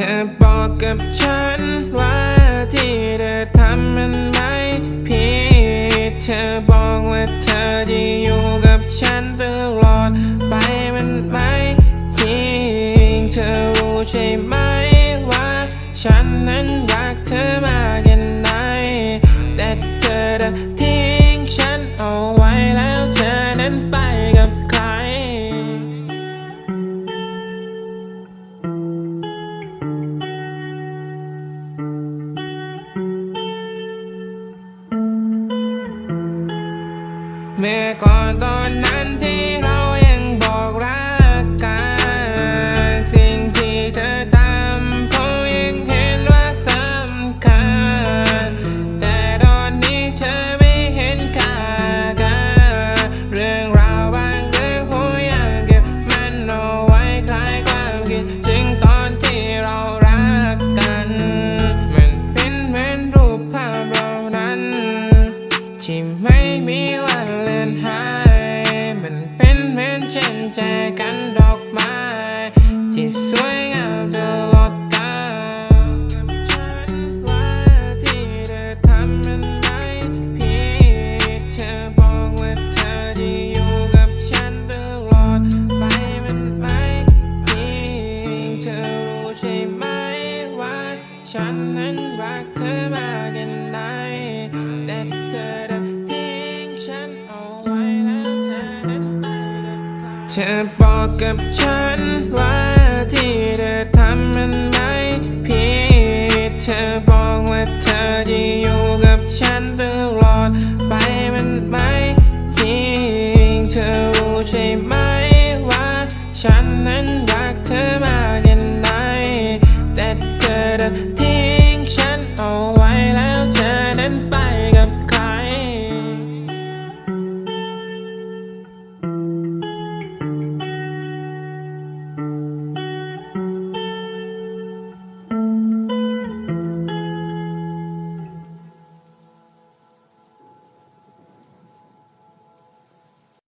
ธอบอกกับฉันว่าที่เธอทำมันไม่ผิด เธอบอกว่าเธอจะอยู่กับฉันตลอดไปมันไม่จริง เธอรู้ใช่ไหมว่าฉันนั้น เมื่อก่อนตอนนั้นที่เรายังบอกรักกัน สิ่งที่เธอทำเขายังเห็นว่าสำคัญ แต่ตอนนี้เธอไม่เห็นค่ากัน เรื่องราวบางเรื่องผมยังเก็บมันเอาไว้คลายความคิดถึงตอนที่เรารักกัน มันเป็นเหมือนรูปภาพเรานั้นที่ไม่มี วันเลือนหาย มันเป็นเหมือนเช่นแจกันดอกไม้ ที่สวยงามตลอดกาลฉันว่าที่เธอทำมันไม่ผิดเธอบอกว่าเธอจะอยู่กับฉันตลอดไปมันไม่จริงเธอรู้ใช่ไหมว่า ฉันนั้นรักเธอมากแค่ไหน ธอบอกกับฉันว่าที่เธอทำมันไม่ผิด เธอบอกว่าเธอจะอยู่กับฉันตลอดไปมันไม่จริง เธอรู้ใช่ไหมว่า ฉันนั้นรักเธอมากแค่ไหนแต่เธอ